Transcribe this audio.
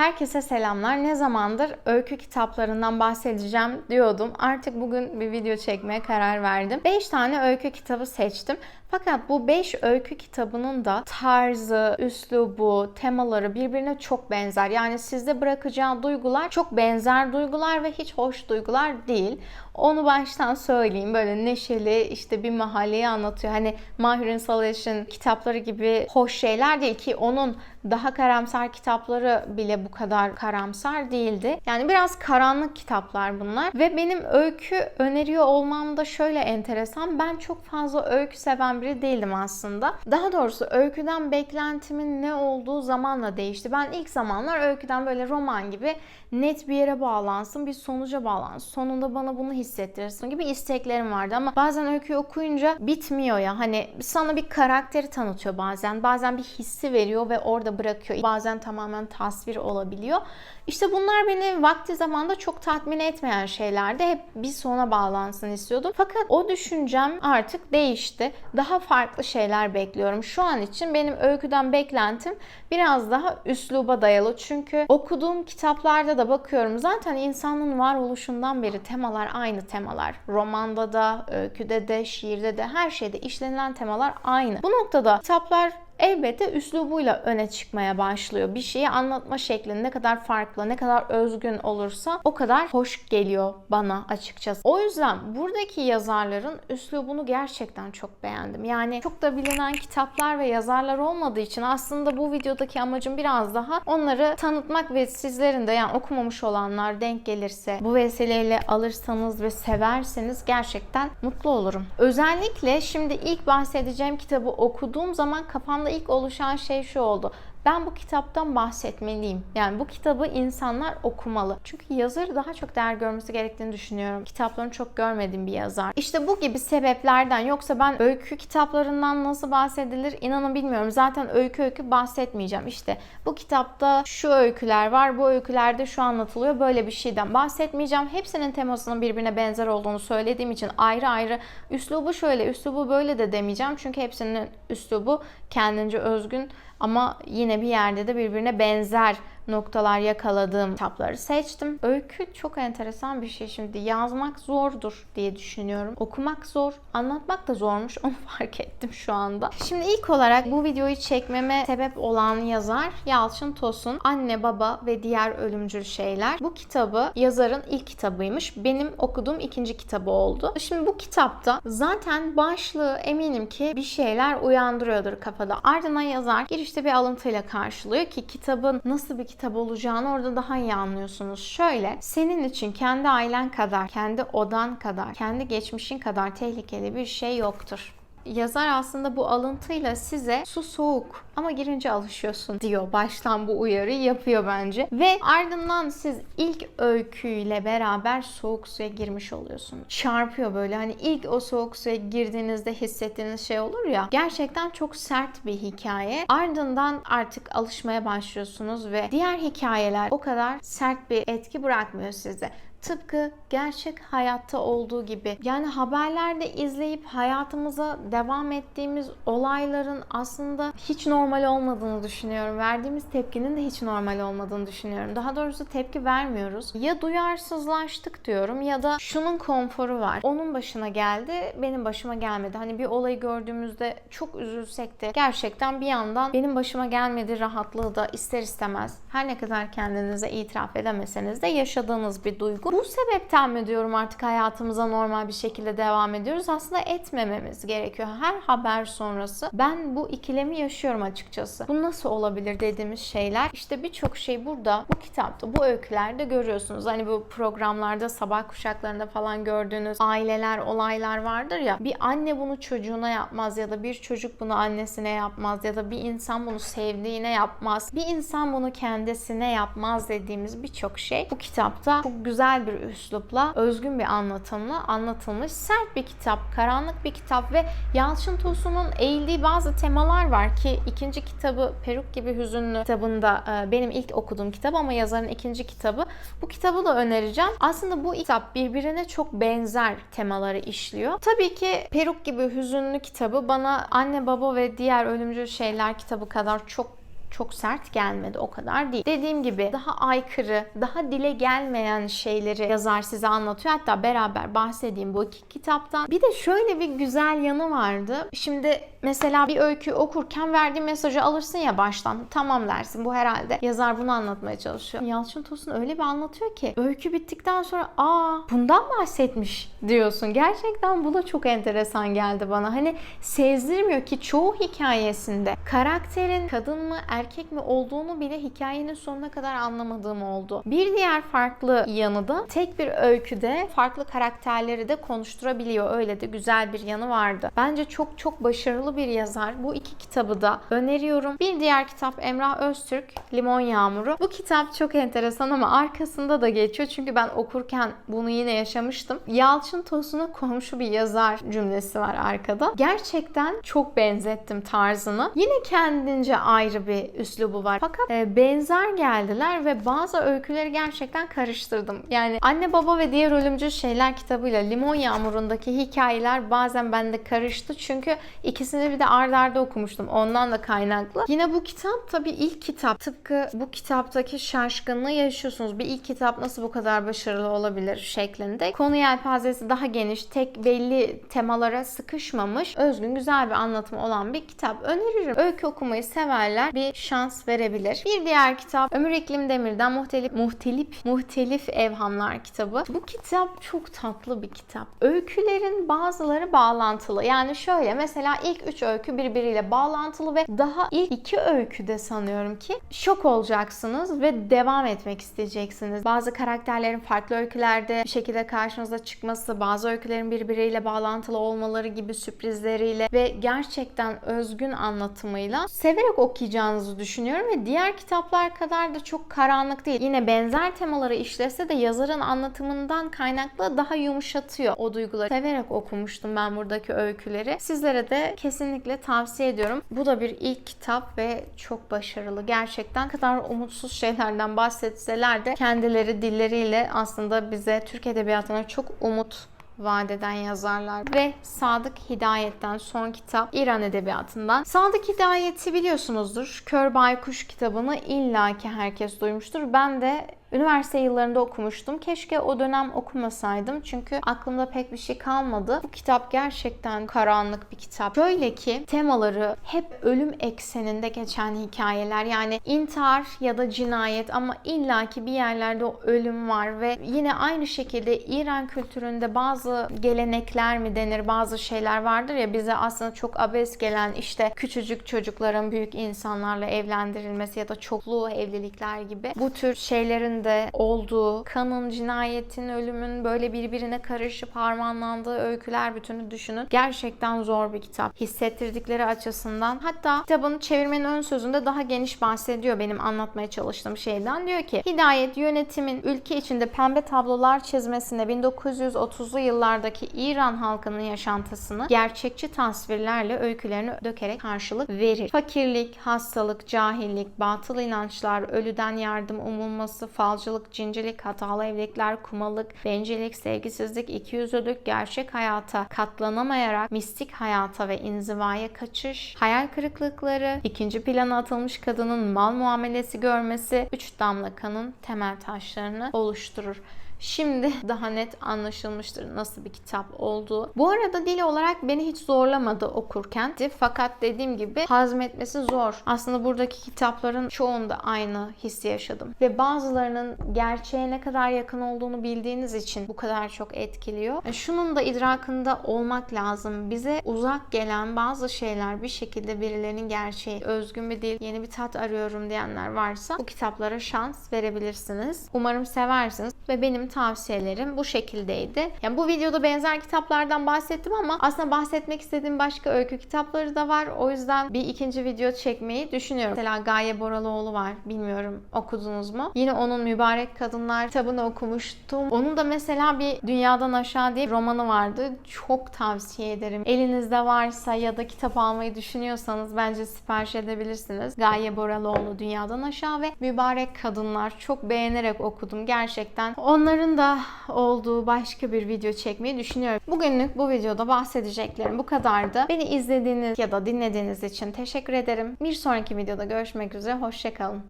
Herkese selamlar. Ne zamandır öykü kitaplarından bahsedeceğim diyordum. Artık bugün bir video çekmeye karar verdim. 5 tane öykü kitabı seçtim. Fakat bu 5 öykü kitabının da tarzı, üslubu, temaları birbirine çok benzer. Yani sizde bırakacağı duygular çok benzer duygular ve hiç hoş duygular değil. Onu baştan söyleyeyim. Böyle neşeli işte bir mahalleyi anlatıyor. Hani Mahir Ünsal kitapları gibi hoş şeyler değil ki onun daha karamsar kitapları bile bu kadar karamsar değildi. Yani biraz karanlık kitaplar bunlar. Ve benim öykü öneriyor olmam da şöyle enteresan. Ben çok fazla öykü seven biri değildim aslında. Daha doğrusu öyküden beklentimin ne olduğu zamanla değişti. Ben ilk zamanlar öyküden böyle roman gibi net bir yere bağlansın, bir sonuca bağlansın. Sonunda bana bunu hissettirsin gibi isteklerim vardı ama bazen öyküyü okuyunca bitmiyor ya. Hani sana bir karakteri tanıtıyor bazen. Bazen bir hissi veriyor ve orada bırakıyor. Bazen tamamen tasvir olabiliyor. İşte bunlar beni vakti zamanda çok tatmin etmeyen şeylerdi. Hep bir sona bağlansın istiyordum. Fakat o düşüncem artık değişti. Daha farklı şeyler bekliyorum. Şu an için benim öyküden beklentim biraz daha üsluba dayalı. Çünkü okuduğum kitaplarda da bakıyorum zaten insanın varoluşundan beri temalar aynı temalar. Romanda da, öyküde de, şiirde de her şeyde işlenilen temalar aynı. Bu noktada kitaplar elbette üslubuyla öne çıkmaya başlıyor. Bir şeyi anlatma şekli ne kadar farklı, ne kadar özgün olursa o kadar hoş geliyor bana açıkçası. O yüzden buradaki yazarların üslubunu gerçekten çok beğendim. Yani çok da bilinen kitaplar ve yazarlar olmadığı için aslında bu videodaki amacım biraz daha onları tanıtmak ve sizlerin de yani okumamış olanlar denk gelirse bu vesileyle alırsanız ve severseniz gerçekten mutlu olurum. Özellikle şimdi ilk bahsedeceğim kitabı okuduğum zaman kafamda ilk oluşan şey şu oldu. Ben bu kitaptan bahsetmeliyim. Yani bu kitabı insanlar okumalı. Çünkü yazarı daha çok değer görmesi gerektiğini düşünüyorum. Kitaplarını çok görmediğim bir yazar. İşte bu gibi sebeplerden yoksa ben öykü kitaplarından nasıl bahsedilir inanın bilmiyorum. Zaten öykü öykü bahsetmeyeceğim. İşte bu kitapta şu öyküler var. Bu öykülerde şu anlatılıyor. Böyle bir şeyden bahsetmeyeceğim. Hepsinin temasının birbirine benzer olduğunu söylediğim için ayrı ayrı üslubu şöyle, üslubu böyle de demeyeceğim. Çünkü hepsinin üslubu kendince özgün ama yine bir yerde de birbirine benzer noktalar yakaladığım kitapları seçtim. Öykü çok enteresan bir şey şimdi. Yazmak zordur diye düşünüyorum. Okumak zor, anlatmak da zormuş. Onu fark ettim şu anda. Şimdi ilk olarak bu videoyu çekmeme sebep olan yazar Yalçın Tosun. Anne, Baba ve Diğer Ölümcül Şeyler. Bu kitabı yazarın ilk kitabıymış. Benim okuduğum ikinci kitabı oldu. Şimdi bu kitapta zaten başlığı eminim ki bir şeyler uyandırıyordur kafada. Ardından yazar girişte bir alıntıyla karşılıyor ki kitabın nasıl bir kitap olacağını orada daha iyi anlıyorsunuz. Şöyle, senin için kendi ailen kadar, kendi odan kadar, kendi geçmişin kadar tehlikeli bir şey yoktur. Yazar aslında bu alıntıyla size su soğuk ama girince alışıyorsun diyor. Baştan bu uyarıyı yapıyor bence. Ve ardından siz ilk öyküyle beraber soğuk suya girmiş oluyorsunuz. Çarpıyor böyle hani ilk o soğuk suya girdiğinizde hissettiğiniz şey olur ya. Gerçekten çok sert bir hikaye. Ardından artık alışmaya başlıyorsunuz ve diğer hikayeler o kadar sert bir etki bırakmıyor size. Tıpkı gerçek hayatta olduğu gibi. Yani haberlerde izleyip hayatımıza devam ettiğimiz olayların aslında hiç normal olmadığını düşünüyorum. Verdiğimiz tepkinin de hiç normal olmadığını düşünüyorum. Daha doğrusu tepki vermiyoruz. Ya duyarsızlaştık diyorum ya da şunun konforu var. Onun başına geldi, benim başıma gelmedi. Hani bir olayı gördüğümüzde çok üzülsek de gerçekten bir yandan benim başıma gelmedi rahatlığı da ister istemez her ne kadar kendinize itiraf edemeseniz de yaşadığınız bir duygu. Bu sebepten mi diyorum artık hayatımıza normal bir şekilde devam ediyoruz? Aslında etmememiz gerekiyor. Her haber sonrası ben bu ikilemi yaşıyorum açıkçası. Bu nasıl olabilir dediğimiz şeyler. İşte birçok şey burada bu kitapta, bu öykülerde görüyorsunuz. Hani bu programlarda sabah kuşaklarında falan gördüğünüz aileler, olaylar vardır ya. Bir anne bunu çocuğuna yapmaz ya da bir çocuk bunu annesine yapmaz ya da bir insan bunu sevdiğine yapmaz. Bir insan bunu kendisine yapmaz dediğimiz birçok şey bu kitapta çok güzel bir üslupla, özgün bir anlatımla anlatılmış sert bir kitap, karanlık bir kitap ve Yalçın Tosun'un eğildiği bazı temalar var ki ikinci kitabı Peruk gibi Hüzünlü kitabında e, benim ilk okuduğum kitap ama yazarın ikinci kitabı. Bu kitabı da önereceğim. Aslında bu kitap birbirine çok benzer temaları işliyor. Tabii ki Peruk gibi Hüzünlü kitabı bana Anne Baba ve Diğer Ölümcül Şeyler kitabı kadar çok çok sert gelmedi. O kadar değil. Dediğim gibi daha aykırı, daha dile gelmeyen şeyleri yazar size anlatıyor. Hatta beraber bahsedeyim bu iki kitaptan. Bir de şöyle bir güzel yanı vardı. Şimdi mesela bir öykü okurken verdiği mesajı alırsın ya baştan. Tamam dersin bu herhalde. Yazar bunu anlatmaya çalışıyor. Yalçın Tosun öyle bir anlatıyor ki öykü bittikten sonra aa bundan bahsetmiş diyorsun. Gerçekten bu da çok enteresan geldi bana. Hani sezdirmiyor ki çoğu hikayesinde karakterin kadın mı erkek mi olduğunu bile hikayenin sonuna kadar anlamadığım oldu. Bir diğer farklı yanı da tek bir öyküde farklı karakterleri de konuşturabiliyor. Öyle de güzel bir yanı vardı. Bence çok çok başarılı bir yazar. Bu iki kitabı da öneriyorum. Bir diğer kitap Emrah Öztürk, Limon Yağmuru. Bu kitap çok enteresan ama arkasında da geçiyor. Çünkü ben okurken bunu yine yaşamıştım. Yalçın Tosun'a komşu bir yazar cümlesi var arkada. Gerçekten çok benzettim tarzını. Yine kendince ayrı bir üslubu var. Fakat e, benzer geldiler ve bazı öyküleri gerçekten karıştırdım. Yani Anne Baba ve Diğer Ölümcül Şeyler kitabıyla Limon Yağmuru'ndaki hikayeler bazen bende karıştı. Çünkü ikisini bir de ard arda okumuştum. Ondan da kaynaklı. Yine bu kitap tabii ilk kitap. Tıpkı bu kitaptaki şaşkınlığı yaşıyorsunuz. Bir ilk kitap nasıl bu kadar başarılı olabilir şeklinde. Konu yelpazesi daha geniş, tek belli temalara sıkışmamış, özgün güzel bir anlatımı olan bir kitap. Öneririm. Öykü okumayı severler bir şans verebilir. Bir diğer kitap Ömür İklim Demir'den Muhtelif Muhtelif Muhtelif Evhamlar kitabı. Bu kitap çok tatlı bir kitap. Öykülerin bazıları bağlantılı. Yani şöyle mesela ilk üç öykü birbiriyle bağlantılı ve daha ilk iki öyküde sanıyorum ki şok olacaksınız ve devam etmek isteyeceksiniz. Bazı karakterlerin farklı öykülerde bir şekilde karşınıza çıkması, bazı öykülerin birbiriyle bağlantılı olmaları gibi sürprizleriyle ve gerçekten özgün anlatımıyla severek okuyacağınızı düşünüyorum ve diğer kitaplar kadar da çok karanlık değil. Yine benzer temaları işlese de yazarın anlatımından kaynaklı daha yumuşatıyor o duyguları. Severek okumuştum ben buradaki öyküleri. Sizlere de kesinlikle tavsiye ediyorum. Bu da bir ilk kitap ve çok başarılı. Gerçekten kadar umutsuz şeylerden bahsetseler de kendileri dilleriyle aslında bize Türk Edebiyatı'na çok umut vadeden yazarlar ve Sadık Hidayet'ten son kitap İran Edebiyatı'ndan. Sadık Hidayet'i biliyorsunuzdur. Kör Baykuş kitabını illaki herkes duymuştur. Ben de Üniversite yıllarında okumuştum. Keşke o dönem okumasaydım çünkü aklımda pek bir şey kalmadı. Bu kitap gerçekten karanlık bir kitap. Şöyle ki temaları hep ölüm ekseninde geçen hikayeler. Yani intihar ya da cinayet ama illaki bir yerlerde o ölüm var ve yine aynı şekilde İran kültüründe bazı gelenekler mi denir, bazı şeyler vardır ya bize aslında çok abes gelen işte küçücük çocukların büyük insanlarla evlendirilmesi ya da çoklu evlilikler gibi bu tür şeylerin de olduğu, kanın, cinayetin, ölümün böyle birbirine karışıp harmanlandığı öyküler bütünü düşünün. Gerçekten zor bir kitap. Hissettirdikleri açısından. Hatta kitabın çevirmenin ön sözünde daha geniş bahsediyor benim anlatmaya çalıştığım şeyden. Diyor ki Hidayet yönetimin ülke içinde pembe tablolar çizmesine 1930'lu yıllardaki İran halkının yaşantısını gerçekçi tasvirlerle öykülerini dökerek karşılık verir. Fakirlik, hastalık, cahillik, batıl inançlar, ölüden yardım umulması, falcılık, cincilik, hatalı evlilikler, kumalık, bencillik, sevgisizlik, ikiyüzlülük, gerçek hayata katlanamayarak mistik hayata ve inzivaya kaçış, hayal kırıklıkları, ikinci plana atılmış kadının mal muamelesi görmesi, üç damla kanın temel taşlarını oluşturur. Şimdi daha net anlaşılmıştır nasıl bir kitap olduğu. Bu arada dil olarak beni hiç zorlamadı okurken. Fakat dediğim gibi hazmetmesi zor. Aslında buradaki kitapların çoğunda aynı hissi yaşadım. Ve bazılarının gerçeğe ne kadar yakın olduğunu bildiğiniz için bu kadar çok etkiliyor. E, Şunun da idrakında olmak lazım. Bize uzak gelen bazı şeyler bir şekilde birilerinin gerçeği, özgün bir dil, yeni bir tat arıyorum diyenler varsa bu kitaplara şans verebilirsiniz. Umarım seversiniz ve benim tavsiyelerim bu şekildeydi. Yani bu videoda benzer kitaplardan bahsettim ama aslında bahsetmek istediğim başka öykü kitapları da var. O yüzden bir ikinci video çekmeyi düşünüyorum. Mesela Gaye Boraloğlu var. Bilmiyorum okudunuz mu? Yine onun Mübarek Kadınlar kitabını okumuştum. Onun da mesela bir Dünyadan Aşağı diye romanı vardı. Çok tavsiye ederim. Elinizde varsa ya da kitap almayı düşünüyorsanız bence sipariş edebilirsiniz. Gaye Boraloğlu Dünyadan Aşağı ve Mübarek Kadınlar çok beğenerek okudum gerçekten. Onları kitapların da olduğu başka bir video çekmeyi düşünüyorum. Bugünlük bu videoda bahsedeceklerim bu kadardı. Beni izlediğiniz ya da dinlediğiniz için teşekkür ederim. Bir sonraki videoda görüşmek üzere. Hoşçakalın.